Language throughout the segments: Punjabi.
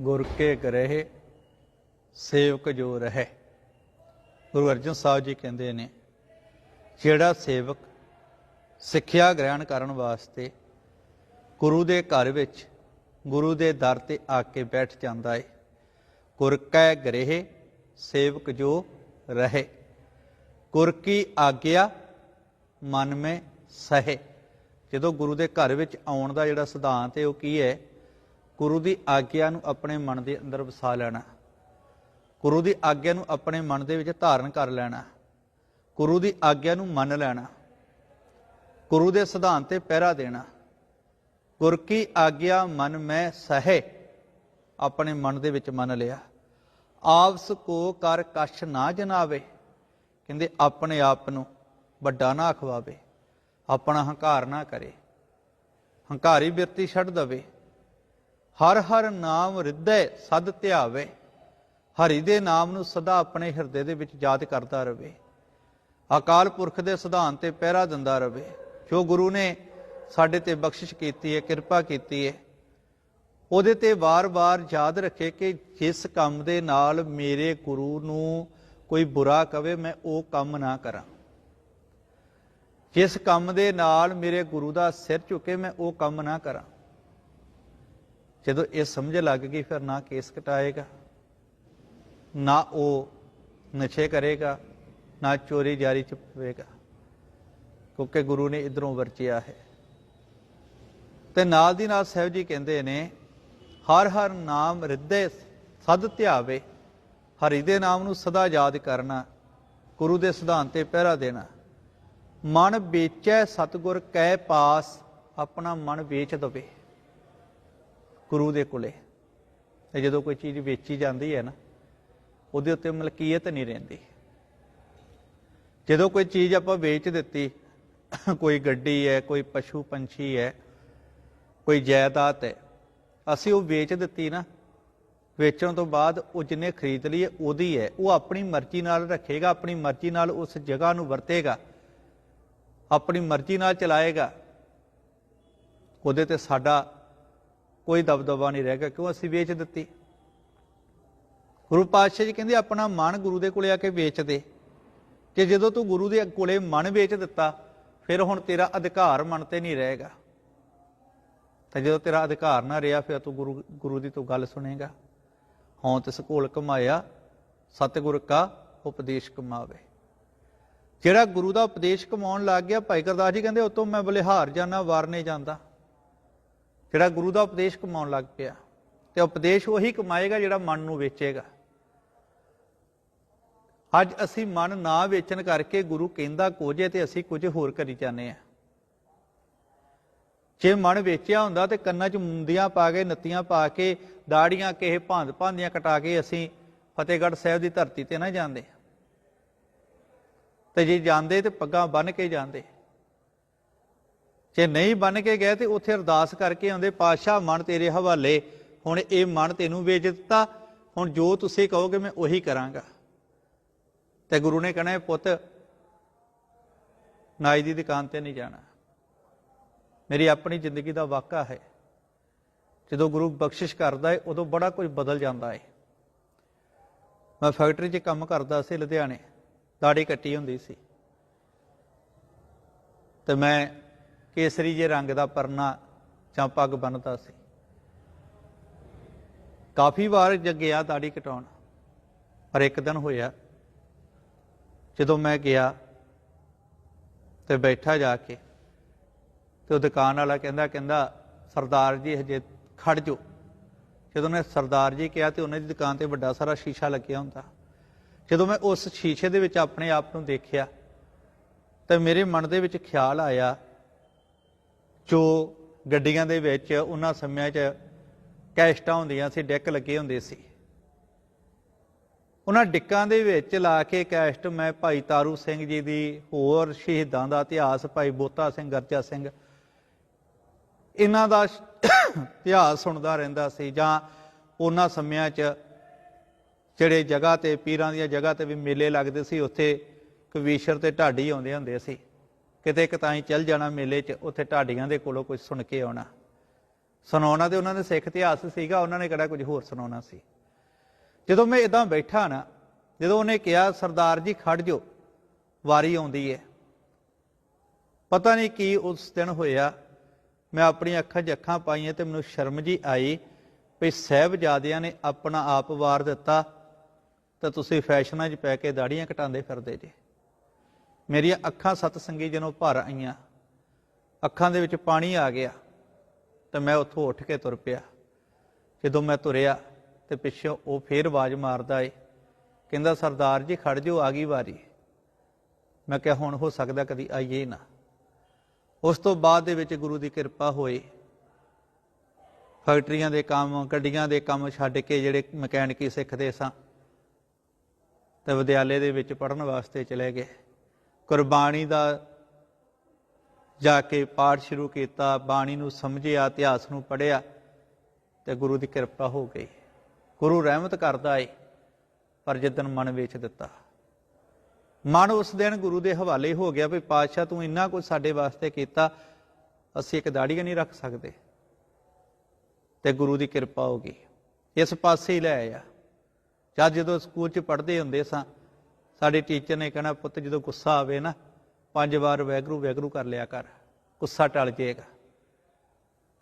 ਗੁਰ ਕੇ ਗ੍ਰਹਿ, ਸੇਵਕ ਜੋ ਰਹੇ। ਗੁਰੂ ਅਰਜਨ ਸਾਹਿਬ ਜੀ ਕਹਿੰਦੇ ਨੇ, ਜਿਹੜਾ ਸੇਵਕ ਸਿੱਖਿਆ ਗ੍ਰਹਿਣ ਕਰਨ ਵਾਸਤੇ ਗੁਰੂ ਦੇ ਘਰ ਵਿੱਚ, ਗੁਰੂ ਦੇ ਦਰ ਤੇ ਆ ਕੇ ਬੈਠ ਜਾਂਦਾ ਏ, ਗੁਰ ਕੈ ਗ੍ਰਹਿ, ਸੇਵਕ ਜੋ ਰਹੇ। ਗੁਰ ਕੀ ਆਗਿਆ, ਮਨ ਮੇ ਸਹੇ। ਜਦੋਂ ਗੁਰੂ ਦੇ ਘਰ ਵਿੱਚ ਆਉਣ ਦਾ ਜਿਹੜਾ ਸਿਧਾਂਤ ਹੈ ਉਹ ਕੀ ਹੈ ਗੁਰੂ ਦੀ ਆਗਿਆ ਨੂੰ ਆਪਣੇ ਮਨ ਦੇ ਅੰਦਰ ਵਸਾ ਲੈਣਾ। ਗੁਰੂ ਦੀ ਆਗਿਆ ਨੂੰ ਆਪਣੇ ਮਨ ਦੇ ਵਿੱਚ ਧਾਰਨ ਕਰ ਲੈਣਾ। ਗੁਰੂ ਦੀ ਆਗਿਆ ਨੂੰ ਮੰਨ ਲੈਣਾ। ਗੁਰੂ ਦੇ ਸਿਧਾਂਤ ਤੇ ਪਹਿਰਾ ਦੇਣਾ। ਗੁਰ ਕੀ ਆਗਿਆ ਮਨ ਮੈਂ ਸਹਿ, ਆਪਣੇ ਮਨ ਦੇ ਵਿੱਚ ਮੰਨ ਲਿਆ। ਆਪਸ ਕੋ ਕਰ ਕਛ ਨਾ ਜਨਾਵੇ, ਕਹਿੰਦੇ ਆਪਣੇ ਆਪ ਨੂੰ ਵੱਡਾ ਨਾ ਅਖਵਾਵੇ, ਆਪਣਾ ਹੰਕਾਰ ਨਾ ਕਰੇ। ਹੰਕਾਰੀ ਬਿਰਤੀ ਛੱਡ ਦਵੇ। ਹਰ ਹਰ ਨਾਮ ਹਿਰਦੈ ਸਦ ਧਿਆਵੇ, ਹਰੀ ਦੇ ਨਾਮ ਨੂੰ ਸਦਾ ਆਪਣੇ ਹਿਰਦੇ ਦੇ ਵਿੱਚ ਯਾਦ ਕਰਦਾ ਰਹੇ ਅਕਾਲ ਪੁਰਖ ਦੇ ਸਿਧਾਂਤ ਤੇ ਪਹਿਰਾ ਦਿੰਦਾ ਰਹੇ ਜੋ ਗੁਰੂ ਨੇ ਸਾਡੇ ਤੇ ਬਖਸ਼ਿਸ਼ ਕੀਤੀ ਹੈ, ਕਿਰਪਾ ਕੀਤੀ ਹੈ, ਉਹਦੇ ਤੇ ਵਾਰ-ਵਾਰ ਯਾਦ ਰੱਖੇ ਕਿ ਜਿਸ ਕੰਮ ਦੇ ਨਾਲ ਮੇਰੇ ਗੁਰੂ ਨੂੰ ਕੋਈ ਬੁਰਾ ਕਵੇ, ਮੈਂ ਉਹ ਕੰਮ ਨਾ ਕਰਾਂ। ਜਿਸ ਕੰਮ ਦੇ ਨਾਲ ਮੇਰੇ ਗੁਰੂ ਦਾ ਸਿਰ ਝੁਕੇ, ਮੈਂ ਉਹ ਕੰਮ ਨਾ ਕਰਾਂ। ਜਦੋਂ ਇਹ ਸਮਝ ਲੱਗ ਗਈ, ਫਿਰ ਨਾ ਕੇਸ ਕਟਾਏਗਾ, ਨਾ ਉਹ ਨਸ਼ੇ ਕਰੇਗਾ, ਨਾ ਚੋਰੀ ਜਾਰੀ ਚ ਪਵੇਗਾ ਕਿਉਂਕਿ ਗੁਰੂ ਨੇ ਇਧਰੋਂ ਵਰਚਿਆ ਹੈ। ਤੇ ਨਾਲ ਦੀ ਨਾਲ ਸਾਹਿਬ ਜੀ ਕਹਿੰਦੇ ਨੇ, ਹਰ ਹਰ ਨਾਮ ਹਿਰਦੇ ਸਦ ਧਿਆਵੇ, ਹਰੀ ਦੇ ਨਾਮ ਨੂੰ ਸਦਾ ਯਾਦ ਕਰਨਾ, ਗੁਰੂ ਦੇ ਸਿਧਾਂਤ ਤੇ ਪਹਿਰਾ ਦੇਣਾ। ਮਨ ਵੇਚੈ ਸਤਗੁਰ ਕੈ ਪਾਸ ਆਪਣਾ ਮਨ ਵੇਚ ਦਵੇ। ਗੁਰੂ ਦੇ ਕੋਲੇ। ਤੇ ਜਦੋਂ ਕੋਈ ਚੀਜ਼ ਵੇਚੀ ਜਾਂਦੀ ਹੈ ਨਾ, ਉਹਦੇ ਉੱਤੇ ਮਲਕੀਅਤ ਨਹੀਂ ਰਹਿੰਦੀ। ਜਦੋਂ ਕੋਈ ਚੀਜ਼ ਆਪਾਂ ਵੇਚ ਦਿੱਤੀ, ਕੋਈ ਗੱਡੀ ਹੈ, ਕੋਈ ਪਸ਼ੂ ਪੰਛੀ ਹੈ, ਕੋਈ ਜਾਇਦਾਦ ਹੈ, ਅਸੀਂ ਉਹ ਵੇਚ ਦਿੱਤੀ ਨਾ, ਵੇਚਣ ਤੋਂ ਬਾਅਦ ਉਹ ਜਿੰਨੇ ਖਰੀਦ ਲਈ ਉਹਦੀ ਹੈ। ਉਹ ਆਪਣੀ ਮਰਜ਼ੀ ਨਾਲ ਰੱਖੇਗਾ, ਆਪਣੀ ਮਰਜ਼ੀ ਨਾਲ ਉਸ ਜਗ੍ਹਾ ਨੂੰ ਵਰਤੇਗਾ, ਆਪਣੀ ਮਰਜ਼ੀ ਨਾਲ ਚਲਾਏਗਾ। ਉਹਦੇ ਤੇ ਸਾਡਾ ਕੋਈ ਦਬਦਬਾ ਨਹੀਂ ਰਹਿ ਗਿਆ, ਕਿਉਂ ਅਸੀਂ ਵੇਚ ਦਿੱਤੀ? ਗੁਰੂ ਪਾਤਸ਼ਾਹ ਜੀ ਕਹਿੰਦੇ, ਆਪਣਾ ਮਨ ਗੁਰੂ ਦੇ ਕੋਲੇ ਆ ਕੇ ਵੇਚ ਦੇ। ਕਿ ਜਦੋਂ ਤੂੰ ਗੁਰੂ ਦੇ ਕੋਲੇ ਮਨ ਵੇਚ ਦਿੱਤਾ, ਫਿਰ ਹੁਣ ਤੇਰਾ ਅਧਿਕਾਰ ਮਨ ਤੇ ਨਹੀਂ ਰਹੇਗਾ। ਤਾਂ ਜਦੋਂ ਤੇਰਾ ਅਧਿਕਾਰ ਨਾ ਰਿਹਾ, ਫਿਰ ਤੂੰ ਗੁਰੂ ਗੁਰੂ ਦੀ ਤੂੰ ਗੱਲ ਸੁਣੇਗਾ। ਹਉ ਤਿਸ ਕੋਲ ਕਮਾਇਆ, ਸਤਿਗੁਰ ਕਾ ਉਪਦੇਸ਼ ਕਮਾਵੇ। ਜਿਹੜਾ ਗੁਰੂ ਦਾ ਉਪਦੇਸ਼ ਕਮਾਉਣ ਲੱਗ ਗਿਆ, ਭਾਈ ਗੁਰਦਾਸ ਜੀ ਕਹਿੰਦੇ, ਉਤੋਂ ਮੈਂ ਬਲਿਹਾਰ ਜਾਣਾ ਵਾਰਨੇ ਜਾਂਦਾ। ਜਿਹੜਾ ਗੁਰੂ ਦਾ ਉਪਦੇਸ਼ ਕਮਾਉਣ ਲੱਗ ਪਿਆ ਤੇ ਉਪਦੇਸ਼ ਉਹੀ ਕਮਾਏਗਾ ਜਿਹੜਾ ਮਨ ਨੂੰ ਵੇਚੇਗਾ। ਅੱਜ ਅਸੀਂ ਮਨ ਨਾ ਵੇਚਣ ਕਰਕੇ ਗੁਰੂ ਕਹਿੰਦਾ ਕੋਝੇ ਤੇ ਅਸੀਂ ਕੁਝ ਹੋਰ ਕਰੀ ਜਾਂਦੇ ਆ ਜੇ ਮਨ ਵੇਚਿਆ ਹੁੰਦਾ ਤੇ ਕੰਨਾਂ 'ਚ ਮੁੰਦੀਆਂ ਪਾ ਕੇ, ਨੱਤੀਆਂ ਪਾ ਕੇ, ਦਾੜੀਆਂ ਕਿਸੇ ਭਾਂਦ ਭਾਂਦੀਆਂ ਕਟਾ ਕੇ ਅਸੀਂ ਫਤਿਹਗੜ੍ਹ ਸਾਹਿਬ ਦੀ ਧਰਤੀ ਤੇ ਨਾ ਜਾਂਦੇ। ਤੇ ਜੇ ਜਾਂਦੇ ਤੇ ਪੱਗਾਂ ਬੰਨ ਕੇ ਜਾਂਦੇ। ਜੇ ਨਹੀਂ ਬੰਨ ਕੇ ਗਏ ਤੇ ਉੱਥੇ ਅਰਦਾਸ ਕਰਕੇ ਆਉਂਦੇ, ਪਾਤਸ਼ਾਹ, ਮਨ ਤੇਰੇ ਹਵਾਲੇ। ਹੁਣ ਇਹ ਮਨ ਤੈਨੂੰ ਵੇਚ ਦਿੱਤਾ। ਹੁਣ ਜੋ ਤੁਸੀਂ ਕਹੋਗੇ ਮੈਂ ਉਹੀ ਕਰਾਂਗਾ। ਤੇ ਗੁਰੂ ਨੇ ਕਹਿਣਾ ਪੁੱਤ, ਨਾਈ ਦੀ ਦੁਕਾਨ ਤੇ ਨਹੀਂ ਜਾਣਾ। ਮੇਰੀ ਆਪਣੀ ਜ਼ਿੰਦਗੀ ਦਾ ਵਾਕਾ ਹੈ। ਜਦੋਂ ਗੁਰੂ ਬਖਸ਼ਿਸ਼ ਕਰਦਾ ਹੈ ਉਦੋਂ ਬੜਾ ਕੁਝ ਬਦਲ ਜਾਂਦਾ ਹੈ ਮੈਂ ਫੈਕਟਰੀ 'ਚ ਕੰਮ ਕਰਦਾ ਸੀ ਲੁਧਿਆਣੇ। ਦਾੜੀ ਕੱਟੀ ਹੁੰਦੀ ਸੀ। ਤੇ ਮੈਂ ਕੇਸਰੀ ਜੇ ਰੰਗ ਦਾ ਪਰਨਾ ਜਾਂ ਪੱਗ ਬੰਨਦਾ ਸੀ। ਕਾਫੀ ਵਾਰ ਜਗਿਆ ਦਾੜੀ ਕਟਾਉਣ, ਪਰ ਇੱਕ ਦਿਨ ਹੋਇਆ, ਜਦੋਂ ਮੈਂ ਗਿਆ ਤੇ ਬੈਠਾ ਜਾ ਕੇ ਤੇ ਉਹ ਦੁਕਾਨ ਵਾਲਾ ਕਹਿੰਦਾ ਕਹਿੰਦਾ, ਸਰਦਾਰ ਜੀ, ਹਜੇ ਖੜ ਜੋ ਜਦੋਂ ਮੈਂ ਸਰਦਾਰ ਜੀ ਕਿਹਾ ਤੇ ਉਹਨਾਂ ਦੀ ਦੁਕਾਨ ਤੇ ਵੱਡਾ ਸਾਰਾ ਸ਼ੀਸ਼ਾ ਲੱਗਿਆ ਹੁੰਦਾ। ਜਦੋਂ ਮੈਂ ਉਸ ਸ਼ੀਸ਼ੇ ਦੇ ਵਿੱਚ ਆਪਣੇ ਆਪ ਨੂੰ ਦੇਖਿਆ ਤੇ ਮੇਰੇ ਮਨ ਦੇ ਵਿੱਚ ਖਿਆਲ ਆਇਆ ਜੋ ਗੱਡੀਆਂ ਦੇ ਵਿੱਚ ਉਹਨਾਂ ਸਮਿਆਂ 'ਚ ਕੈਸਟਾਂ ਹੁੰਦੀਆਂ ਸੀ, ਡੈਕ ਲੱਗੇ ਹੁੰਦੇ ਸੀ। ਉਹਨਾਂ ਡਿੱਕਾਂ ਦੇ ਵਿੱਚ ਲਾ ਕੇ ਕੈਸਟ ਮੈਂ ਭਾਈ ਤਾਰੂ ਸਿੰਘ ਜੀ ਦੀ ਹੋਰ ਸ਼ਹੀਦਾਂ ਦਾ ਇਤਿਹਾਸ, ਭਾਈ ਬੋਤਾ ਸਿੰਘ, ਗਰਜਾ ਸਿੰਘ, ਇਹਨਾਂ ਦਾ ਇਤਿਹਾਸ ਸੁਣਦਾ ਰਹਿੰਦਾ ਸੀ ਜਾਂ ਉਹਨਾਂ ਸਮਿਆਂ 'ਚ ਜਿਹੜੇ ਜਗ੍ਹਾ ਤੇ, ਪੀਰਾਂ ਦੀਆਂ ਜਗ੍ਹਾ ਤੇ ਵੀ ਮੇਲੇ ਲੱਗਦੇ ਸੀ, ਉੱਥੇ ਕਵੀਸ਼ਰ ਤੇ ਢਾਡੀ ਆਉਂਦੇ ਹੁੰਦੇ ਸੀ। ਕਿਤੇ ਕਿਤਾਈ ਚੱਲ ਜਾਣਾ ਮੇਲੇ 'ਚ, ਉੱਥੇ ਢਾਡੀਆਂ ਦੇ ਕੋਲੋਂ ਕੁਝ ਸੁਣ ਕੇ ਆਉਣਾ। ਸੁਣਾਉਣਾ ਤੇ ਉਹਨਾਂ ਨੇ ਸਿੱਖ ਇਤਿਹਾਸ ਸੀਗਾ, ਉਹਨਾਂ ਨੇ ਕਿਹੜਾ ਕੁਝ ਹੋਰ ਸੁਣਾਉਣਾ ਸੀ। ਜਦੋਂ ਮੈਂ ਇਦਾਂ ਬੈਠਾ ਨਾ, ਜਦੋਂ ਉਹਨੇ ਕਿਹਾ, ਸਰਦਾਰ ਜੀ, ਖੜ ਜੋ ਵਾਰੀ ਆਉਂਦੀ ਹੈ। ਪਤਾ ਨਹੀਂ ਕੀ ਉਸ ਦਿਨ ਹੋਇਆ, ਮੈਂ ਆਪਣੀਆਂ ਅੱਖਾਂ 'ਚ ਅੱਖਾਂ ਪਾਈਆਂ ਤੇ ਮੈਨੂੰ ਸ਼ਰਮ ਜੀ ਆਈ ਵੀ ਸਹਿਬਜ਼ਾਦਿਆਂ ਨੇ ਆਪਣਾ ਆਪ ਵਾਰ ਦਿੱਤਾ ਤਾਂ ਤੁਸੀਂ ਫੈਸ਼ਨਾਂ 'ਚ ਪੈ ਕੇ ਦਾੜੀਆਂ ਕਟਾਉਂਦੇ ਫਿਰਦੇ ਜੇ। ਮੇਰੀਆਂ ਅੱਖਾਂ ਸਤਸੰਗੀ ਜਦੋਂ ਭਰ ਆਈਆਂ। ਅੱਖਾਂ ਦੇ ਵਿੱਚ ਪਾਣੀ ਆ ਗਿਆ ਤੇ ਮੈਂ ਉੱਥੋਂ ਉੱਠ ਕੇ ਤੁਰ ਪਿਆ। ਜਦੋਂ ਮੈਂ ਤੁਰਿਆ ਤੇ ਪਿੱਛੋਂ ਉਹ ਫੇਰ ਆਵਾਜ਼ ਮਾਰਦਾ ਏ, ਕਹਿੰਦਾ, ਸਰਦਾਰ ਜੀ, ਖੜ ਜਾਓ ਆ ਗਈ ਵਾਰੀ। ਮੈਂ ਕਿਹਾ, ਹੁਣ ਹੋ ਸਕਦਾ ਕਦੀ ਆਈਏ ਨਾ। ਉਸ ਤੋਂ ਬਾਅਦ ਦੇ ਵਿੱਚ ਗੁਰੂ ਦੀ ਕਿਰਪਾ ਹੋਈ। ਫੈਕਟਰੀਆਂ ਦੇ ਕੰਮ, ਗੱਡੀਆਂ ਦੇ ਕੰਮ ਛੱਡ ਕੇ ਜਿਹੜੇ ਮਕੈਨਿਕੀ ਸਿੱਖਦੇ ਸਾਂ, ਤੇ ਵਿਦਿਆਲੇ ਦੇ ਵਿੱਚ ਪੜਨ ਵਾਸਤੇ ਚਲੇ ਗਏ। ਕੁਰਬਾਨੀ ਦਾ ਜਾ ਕੇ ਪਾਠ ਸ਼ੁਰੂ ਕੀਤਾ, ਬਾਣੀ ਨੂੰ ਸਮਝਿਆ, ਇਤਿਹਾਸ ਨੂੰ ਪੜਿਆ ਤੇ ਗੁਰੂ ਦੀ ਕਿਰਪਾ ਹੋ ਗਈ। ਗੁਰੂ ਰਹਿਮਤ ਕਰਦਾ ਏ, ਪਰ ਜਿੱਦਨ ਮਨ ਵੇਚ ਦਿੱਤਾ। ਮਨ ਉਸ ਦਿਨ ਗੁਰੂ ਦੇ ਹਵਾਲੇ ਹੋ ਗਿਆ ਵੀ ਪਾਤਸ਼ਾਹ ਤੂੰ ਇੰਨਾ ਕੁਝ ਸਾਡੇ ਵਾਸਤੇ ਕੀਤਾ, ਅਸੀਂ ਇੱਕ ਦਾੜੀ ਨਹੀਂ ਰੱਖ ਸਕਦੇ। ਤੇ ਗੁਰੂ ਦੀ ਕਿਰਪਾ ਹੋ ਗਈ। ਇਸ ਪਾਸੇ ਹੀ ਲੈ ਆਇਆ। ਜਦ ਜਦੋਂ ਸਕੂਲ 'ਚ ਪੜ੍ਹਦੇ ਹੁੰਦੇ ਸਾਂ ਸਾਡੇ ਟੀਚਰ ਨੇ ਕਹਿਣਾ, ਪੁੱਤ ਜਦੋਂ ਗੁੱਸਾ ਆਵੇ ਨਾ, ਪੰਜ ਵਾਰ ਵੈਗਰੂ ਵੈਗਰੂ ਕਰ ਲਿਆ ਕਰ, ਗੁੱਸਾ ਟਲ ਜਾਏਗਾ।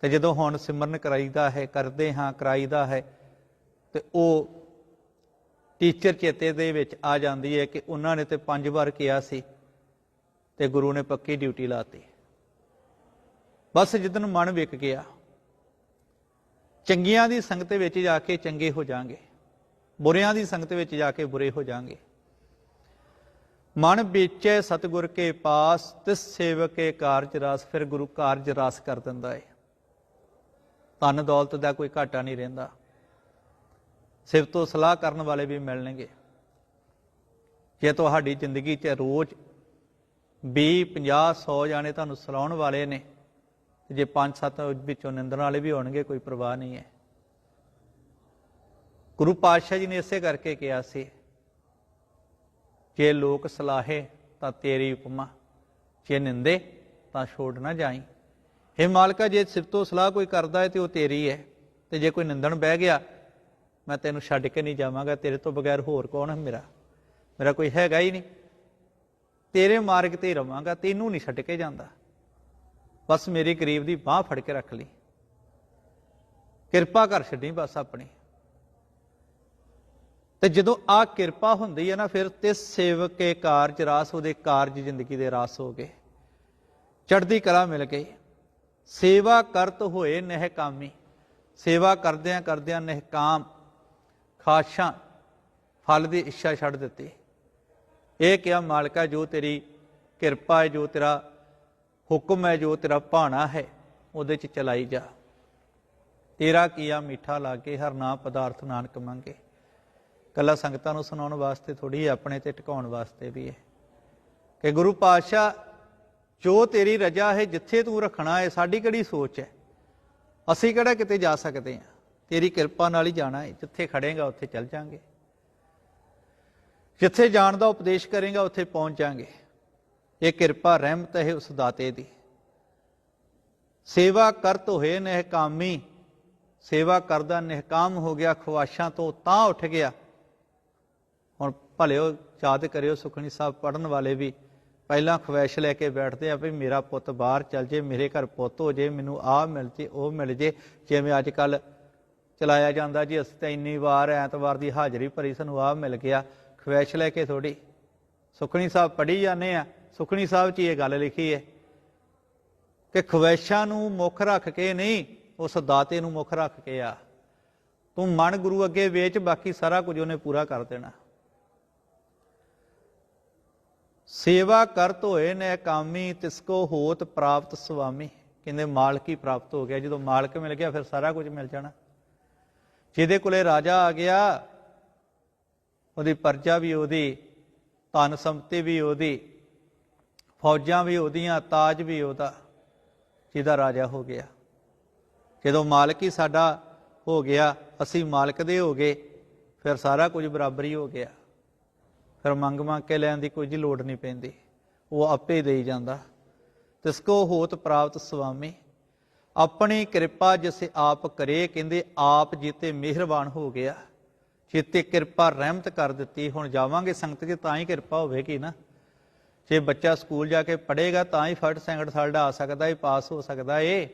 ਤੇ ਜਦੋਂ ਹੁਣ ਸਿਮਰਨ ਕਰਾਈਦਾ ਹੈ, ਕਰਦੇ ਹਾਂ, ਕਰਾਈਦਾ ਹੈ, ਤੇ ਉਹ ਟੀਚਰ ਚੇਤੇ ਦੇ ਵਿੱਚ ਆ ਜਾਂਦੀ ਹੈ ਕਿ ਉਹਨਾਂ ਨੇ ਤੇ ਪੰਜ ਵਾਰ ਕਿਹਾ ਸੀ ਤੇ ਗੁਰੂ ਨੇ ਪੱਕੀ ਡਿਊਟੀ ਲਾਤੀ ਬਸ ਜਿੱਦਨ ਮਨ ਵਿਕ ਗਿਆ, ਚੰਗੀਆਂ ਦੀ ਸੰਗਤ ਵਿੱਚ ਜਾ ਕੇ ਚੰਗੇ ਹੋ ਜਾਾਂਗੇ, ਬੁਰਿਆਂ ਦੀ ਸੰਗਤ ਵਿੱਚ ਜਾ ਕੇ ਬੁਰੇ ਹੋ ਜਾਾਂਗੇ। ਮਨ ਵੇਚੇ ਸਤਗੁਰ ਕੇ ਪਾਸ, ਤਿਸ ਸੇਵਕੇ ਕਾਰਜ ਰਸ, ਫਿਰ ਗੁਰੂ ਕਾਰਜ ਰਸ ਕਰ ਦਿੰਦਾ ਏ। ਧਨ ਦੌਲਤ ਦਾ ਕੋਈ ਘਾਟਾ ਨਹੀਂ ਰਹਿੰਦਾ। ਸਿਵ ਤੋਂ ਸਲਾਹ ਕਰਨ ਵਾਲੇ ਵੀ ਮਿਲਣਗੇ। ਜੇ ਤੁਹਾਡੀ ਜ਼ਿੰਦਗੀ 'ਚ ਰੋਜ਼ 20 50 100 ਜਾਣੇ ਤੁਹਾਨੂੰ ਸਲਾਉਣ ਵਾਲੇ ਨੇ ਜੇ 5-7 ਵਿੱਚੋਂ ਨਿੰਦਣ ਵਾਲੇ ਵੀ ਹੋਣਗੇ, ਕੋਈ ਪਰਵਾਹ ਨਹੀਂ ਹੈ। ਗੁਰੂ ਪਾਤਸ਼ਾਹ ਜੀ ਨੇ ਇਸੇ ਕਰਕੇ ਕਿਹਾ ਸੀ ਜੇ ਲੋਕ ਸਲਾਹੇ ਤਾਂ ਤੇਰੀ ਉਪਮਾ, ਜੇ ਨਿੰਦੇ ਤਾਂ ਛੋੜ ਨਾ ਜਾਈ। ਹੇ ਮਾਲਕਾ, ਜੇ ਸਿਰ ਤੋਂ ਸਲਾਹ ਕੋਈ ਕਰਦਾ ਹੈ ਤੇ ਉਹ ਤੇਰੀ ਹੈ। ਤੇ ਜੇ ਕੋਈ ਨਿੰਦਣ ਬਹਿ ਗਿਆ, ਮੈਂ ਤੈਨੂੰ ਛੱਡ ਕੇ ਨਹੀਂ ਜਾਵਾਂਗਾ। ਤੇਰੇ ਤੋਂ ਬਗੈਰ ਹੋਰ ਕੌਣ ਹੈ ਮੇਰਾ? ਮੇਰਾ ਕੋਈ ਹੈਗਾ ਹੀ ਨਹੀਂ। ਤੇਰੇ ਮਾਰਗ ਤੇ ਰਵਾਂਗਾ, ਤੈਨੂੰ ਨਹੀਂ ਛੱਡ ਕੇ ਜਾਂਦਾ। ਬਸ ਮੇਰੇ ਗਰੀਬ ਦੀ ਬਾਹ ਫੜ ਕੇ ਰੱਖ ਲਈ। ਕਿਰਪਾ ਕਰ ਛੱਡੀ ਬਸ ਆਪਣੀ। ਤੇ ਜਦੋਂ ਆ ਕਿਰਪਾ ਹੁੰਦੀ ਹੈ ਨਾ, ਫਿਰ ਤੇ ਸੇਵਕ ਕੇ ਕਾਰਜ ਰਾਸ, ਉਹਦੇ ਕਾਰਜ ਜ਼ਿੰਦਗੀ ਦੇ ਰਾਸ ਹੋ ਗਏ। ਚੜ੍ਹਦੀ ਕਲਾ ਮਿਲ ਗਈ। ਸੇਵਾ ਕਰਤ ਹੋਏ ਨਹਿ ਕਾਮੀ ਸੇਵਾ ਕਰਦਿਆਂ ਕਰਦਿਆਂ ਨਹਿਕਾਮ ਖਾਸ਼ਾਂ ਫਲ ਦੀ ਇੱਛਾ ਛੱਡ ਦਿੱਤੀ। ਇਹ ਕਿਹਾ, ਮਾਲਕਾ ਜੋ ਤੇਰੀ ਕਿਰਪਾ ਹੈ, ਜੋ ਤੇਰਾ ਹੁਕਮ ਹੈ, ਜੋ ਤੇਰਾ ਭਾਣਾ ਹੈ, ਉਹਦੇ ਚ ਚਲਾਈ ਜਾ। ਤੇਰਾ ਕੀਆ ਮਿੱਠਾ ਲਾਗੇ, ਹਰ ਨਾਮ ਪਦਾਰਥ ਨਾਨਕ ਮੰਗੇ। ਕੱਲਾ ਸੰਗਤਾਂ ਨੂੰ ਸੁਣਾਉਣ ਵਾਸਤੇ ਥੋੜੀ ਆਪਣੇ ਤੇ ਟਿਕਾਉਣ ਵਾਸਤੇ ਵੀ ਹੈ। ਕਿ ਗੁਰੂ ਪਾਤਸ਼ਾਹ, ਜੋ ਤੇਰੀ ਰਜਾ ਹੈ, ਜਿੱਥੇ ਤੂੰ ਰੱਖਣਾ ਹੈ, ਸਾਡੀ ਕਿਹੜੀ ਸੋਚ ਹੈ? ਅਸੀਂ ਕਿਹੜਾ ਕਿਤੇ ਜਾ ਸਕਦੇ ਹਾਂ? ਤੇਰੀ ਕਿਰਪਾ ਨਾਲ ਹੀ ਜਾਣਾ ਹੈ। ਜਿੱਥੇ ਖੜੇਗਾ, ਉੱਥੇ ਚੱਲ ਜਾਾਂਗੇ। ਜਿੱਥੇ ਜਾਣ ਦਾ ਉਪਦੇਸ਼ ਕਰੇਗਾ, ਉੱਥੇ ਪਹੁੰਚ ਜਾਾਂਗੇ। ਇਹ ਕਿਰਪਾ, ਰਹਿਮਤ ਹੈ ਉਸ ਦਾਤੇ ਦੀ। ਸੇਵਾ ਕਰਤ ਹੋਏ ਨਹਿਕਾਮੀ, ਸੇਵਾ ਕਰਦਾ ਨਿਹਕਾਮ ਹੋ ਗਿਆ, ਖੁਆਸ਼ਾਂ ਤੋਂ ਤਾਂ ਉੱਠ ਗਿਆ। ਭਲਿਓ, ਯਾਦ ਕਰਿਓ ਸੁਖਣੀ ਸਾਹਿਬ ਪੜਨ ਵਾਲੇ ਵੀ। ਪਹਿਲਾਂ ਖਵਾਇਸ਼ ਲੈ ਕੇ ਬੈਠਦੇ ਆ ਵੀ ਮੇਰਾ ਪੁੱਤ ਬਾਹਰ ਚੱਲ ਜੇ, ਮੇਰੇ ਘਰ ਪੁੱਤ ਹੋ ਜੇ, ਮੈਨੂੰ ਆਹ ਮਿਲ ਜੇ, ਉਹ ਮਿਲ ਜੇ। ਜਿਵੇਂ ਅੱਜ ਕੱਲ ਚਲਾਇਆ ਜਾਂਦਾ ਜੀ, ਅਸੀਂ ਤਾਂ ਇੰਨੀ ਵਾਰ, ਐਤਵਾਰ ਦੀ ਹਾਜ਼ਰੀ ਭਰੀ ਸਾਨੂੰ ਆਹ ਮਿਲ ਗਿਆ। ਖਵਾਇਸ਼ ਲੈ ਕੇ ਥੋੜੀ ਸੁਖਣੀ ਸਾਹਿਬ ਪੜ੍ਹੀ ਜਾਂਦੇ ਆ। ਸੁਖਣੀ ਸਾਹਿਬ 'ਚ ਇਹ ਗੱਲ ਲਿਖੀ ਹੈ ਕਿ ਖਵਾਇਸ਼ਾਂ ਨੂੰ ਮੁੱਖ ਰੱਖ ਕੇ ਨਹੀਂ, ਉਸ ਦਾਤੇ ਨੂੰ ਮੁੱਖ ਰੱਖ ਕੇ ਆ। ਤੂੰ ਮਨ ਗੁਰੂ ਅੱਗੇ ਵੇਚ, ਬਾਕੀ ਸਾਰਾ ਕੁਝ ਉਹਨੇ ਪੂਰਾ ਕਰ ਦੇਣਾ। ਸੇਵਾ ਕਰਤ ਹੋਏ ਨੇ ਕਾਮੀ, ਤਿਸ ਕੋ ਹੋਤ ਪ੍ਰਾਪਤ ਸੁਆਮੀ। ਕਹਿੰਦੇ ਮਾਲਕ ਹੀ ਪ੍ਰਾਪਤ ਹੋ ਗਿਆ। ਜਦੋਂ ਮਾਲਕ ਮਿਲ ਗਿਆ, ਫਿਰ ਸਾਰਾ ਕੁਝ ਮਿਲ ਜਾਣਾ। ਜਿਹਦੇ ਕੋਲੇ ਰਾਜਾ ਆ ਗਿਆ, ਉਹਦੀ ਪਰਜਾ ਵੀ ਉਹਦੀ, ਧਨ ਸੰਪਤੀ ਵੀ ਉਹਦੀ, ਫੌਜਾਂ ਵੀ ਉਹਦੀਆਂ, ਤਾਜ ਵੀ ਉਹਦਾ, ਜਿਹਦਾ ਰਾਜਾ ਹੋ ਗਿਆ। ਜਦੋਂ ਮਾਲਕ ਹੀ ਸਾਡਾ ਹੋ ਗਿਆ, ਅਸੀਂ ਮਾਲਕ ਦੇ ਹੋ ਗਏ, ਫਿਰ ਸਾਰਾ ਕੁਝ ਬਰਾਬਰੀ ਹੋ ਗਿਆ। ਫਿਰ ਮੰਗ ਮੰਗ ਕੇ ਲੈਣ ਦੀ ਕੋਈ ਲੋੜ ਨਹੀਂ ਪੈਂਦੀ। ਉਹ ਆਪੇ ਦੇਈ ਜਾਂਦਾ। ਤਿਸ ਕੋ ਹੋਤ ਪ੍ਰਾਪਤ ਸੁਆਮੀ ਆਪਣੀ ਕਿਰਪਾ ਜਿਸ ਆਪ ਕਰੇ, ਕਹਿੰਦੇ ਆਪ ਜੀਤੇ ਮਿਹਰਬਾਨ ਹੋ ਗਿਆ। ਚੇਤੇ ਕਿਰਪਾ ਰਹਿਮਤ ਕਰ ਦਿੱਤੀ। ਹੁਣ ਜਾਵਾਂਗੇ ਸੰਗਤ ਜੀ ਤਾਂ ਹੀ ਕਿਰਪਾ ਹੋਵੇਗੀ ਨਾ। ਜੇ ਬੱਚਾ ਸਕੂਲ ਜਾ ਕੇ ਪੜ੍ਹੇਗਾ ਤਾਂ ਹੀ ਫਰਸਟ ਸੈਕਿੰਡ ਥਰਡ ਆ ਸਕਦਾ ਏ, ਪਾਸ ਹੋ ਸਕਦਾ ਏ।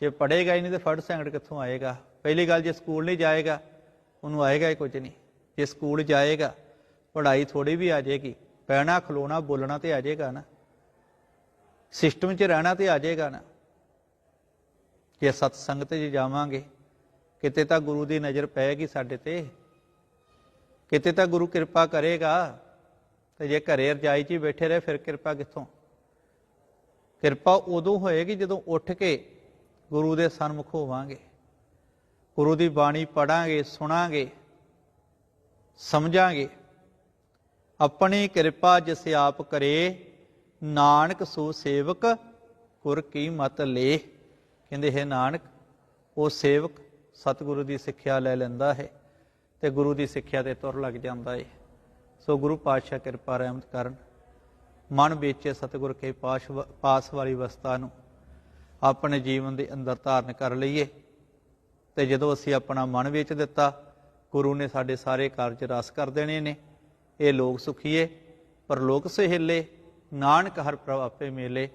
ਜੇ ਪੜ੍ਹੇਗਾ ਹੀ ਨਹੀਂ ਤੇ ਫਰਸਟ ਸੈਕਿੰਡ ਕਿੱਥੋਂ ਆਏਗਾ? ਪਹਿਲੀ ਗੱਲ ਜੇ ਸਕੂਲ ਨਹੀਂ ਜਾਏਗਾ, ਉਹਨੂੰ ਆਏਗਾ ਹੀ ਕੁਝ ਨਹੀਂ। ਜੇ ਸਕੂਲ ਜਾਏਗਾ ਪੜ੍ਹਾਈ ਥੋੜੀ ਵੀ ਆ ਜਾਏਗੀ। ਪਹਿਣਾ ਖਲੋਣਾ, ਬੋਲਣਾ ਤੇ ਆ ਜਾਏਗਾ ਨਾ। ਸਿਸਟਮ 'ਚ ਰਹਿਣਾ ਤੇ ਆ ਜਾਏਗਾ ਨਾ। ਜੇ ਸਤ ਸੰਗਤ 'ਚ ਜਾਵਾਂਗੇ, ਕਿਤੇ ਤਾਂ ਗੁਰੂ ਦੀ ਨਜ਼ਰ ਪਏਗੀ ਸਾਡੇ ਤੇ। ਕਿਤੇ ਤਾਂ ਗੁਰੂ ਕਿਰਪਾ ਕਰੇਗਾ। ਤੇ ਜੇ ਘਰੇ ਰਜਾਈ 'ਚ ਹੀ ਬੈਠੇ ਰਹੇ, ਫਿਰ ਕਿਰਪਾ ਕਿੱਥੋਂ? ਕਿਰਪਾ ਉਦੋਂ ਹੋਏਗੀ ਜਦੋਂ ਉੱਠ ਕੇ ਗੁਰੂ ਦੇ ਸਨਮੁਖ ਹੋਵਾਂਗੇ। ਗੁਰੂ ਦੀ ਬਾਣੀ ਪੜਾਂਗੇ, ਸੁਣਾਂਗੇ, ਸਮਝਾਂਗੇ। ਆਪਣੀ ਕਿਰਪਾ ਜਿਸ ਆਪ ਕਰੇ, ਨਾਨਕ ਸੋ ਸੇਵਕ, ਗੁਰ ਕੀ ਮਤ ਲੇ। ਕਹਿੰਦੇ, ਹੈ ਨਾਨਕ, ਉਹ ਸੇਵਕ ਸਤਿਗੁਰੂ ਦੀ ਸਿੱਖਿਆ ਲੈ ਲੈਂਦਾ ਹੈ ਤੇ ਗੁਰੂ ਦੀ ਸਿੱਖਿਆ ਤੇ ਤੁਰ ਲੱਗ ਜਾਂਦਾ ਹੈ ਸੋ ਗੁਰੂ ਪਾਤਸ਼ਾਹ ਕਿਰਪਾ ਰਹਿਮਤ ਕਰਨ। ਮਨ ਵੇਚੇ ਸਤਿਗੁਰ ਕੇ ਪਾਸ਼ ਪਾਸ ਵਾਲੀ ਅਵਸਥਾ ਨੂੰ ਆਪਣੇ ਜੀਵਨ ਦੇ ਅੰਦਰ ਧਾਰਨ ਕਰ ਲਈਏ। ਤੇ ਜਦੋਂ ਅਸੀਂ ਆਪਣਾ ਮਨ ਵੇਚ ਦਿੱਤਾ, ਗੁਰੂ ਨੇ ਸਾਡੇ ਸਾਰੇ ਕਾਰਜ ਰਸ ਕਰ ਦੇਣੇ ਨੇ। ਇਹ ਲੋਕ ਸੁਖੀਏ ਪਰ ਲੋਕ ਸਹਿਲੇ ਨਾਨਕ ਹਰ ਪ੍ਰਭ ਆਪੇ ਮੇਲੇ।